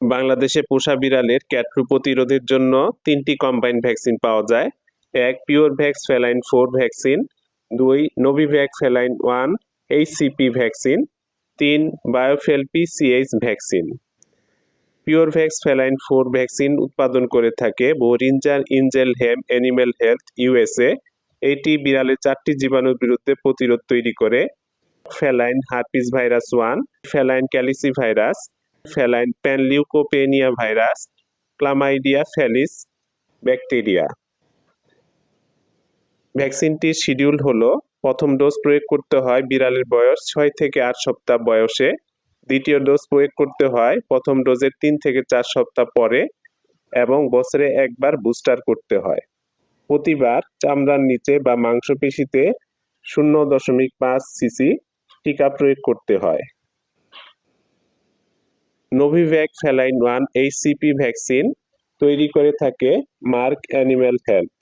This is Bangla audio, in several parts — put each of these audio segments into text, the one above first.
বাংলাদেশে পোষা বিড়ালের ক্যাটফ্লু প্রতিরোধের জন্য তিনটি কম্বাইন ভ্যাকসিন পাওয়া যায়। এক, pure Vax feline four vaccine. দুই Nobivac feline one HCP vaccine. তিন বায়োফেলপি CH vaccine. Purevax feline four vaccine উৎপাদন করে থাকে Boehringer Ingelheim animal health USA এটি বিড়ালের চারটি জীবাণুর বিরুদ্ধে প্রতিরোধ তৈরি করে। Feline herpes virus one, feline calici virus feline panleukopenia virus chlamydia felis bacteria ভ্যাকসিনটির schedule হলো। প্রথম ডোজ প্রয়োগ করতে হয় বিড়ালের বয়স ছয় থেকে আট সপ্তাহ বয়সে। দ্বিতীয় ডোজ প্রয়োগ করতে হয় প্রথম ডোজের তিন থেকে চার সপ্তাহ পরে এবং বছরে একবার বুস্টার করতে হয়। প্রতিবার চামড়ার নিচে বা মাংসপেশিতে শূন্য দশমিক পাঁচ সিসি টিকা প্রয়োগ করতে হয়। Nobivac feline one HCP vaccine তৈরি করে থাকে মার্ক অ্যানিম্যাল হেলথ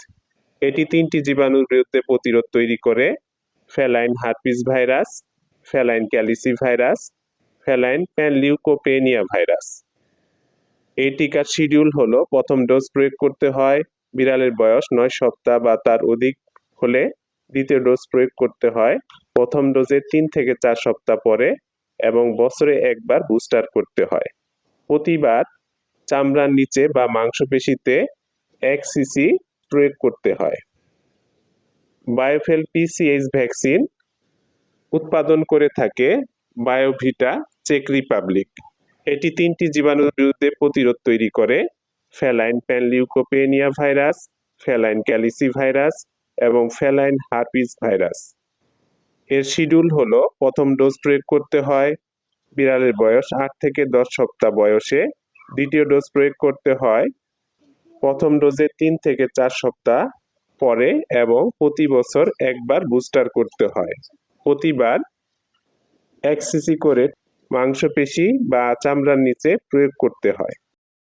এটি তিনটি জীবাণুর বিরুদ্ধে প্রতিরোধ তৈরি করে। Feline herpes virus feline calici virus feline panleukopenia virus এই টিকার শিডিউল হলো, প্রথম ডোজ প্রয়োগ করতে হয়, বিড়ালের বয়স নয় সপ্তাহ বা তার অধিক হলে দ্বিতীয় ডোজ প্রয়োগ করতে হয়। প্রথম ডোজের তিন থেকে চার সপ্তাহ পরে এবং বছরে একবার বুস্টার করতে হয়। প্রতিবার চামড়ার নিচে বা মাংসপেশিতে এক সিসি প্রয়োগ করতে হয়। বায়োফেল পিসিএইচ ভ্যাকসিন উৎপাদন করে থাকে বায়োভিটা চেক রিপাবলিক এটি তিনটি জীবাণুর বিরুদ্ধে প্রতিরোধ তৈরি করে। Feline panleukopenia virus feline calici virus এবং ফেলাইন হার্পিস ভাইরাস এর শিডিউল হলো প্রথম ডোজ প্রয়োগ করতে হয় বিড়ালের বয়স আট থেকে দশ সপ্তাহ বয়সে। দ্বিতীয় ডোজ প্রয়োগ করতে হয় প্রথম ডোজে তিন থেকে চার সপ্তাহ পরে এবং প্রতি বছর একবার বুস্টার করতে হয়। প্রতিবার এক সিসি করে মাংসপেশি বা চামড়ার নিচে প্রয়োগ করতে হয়।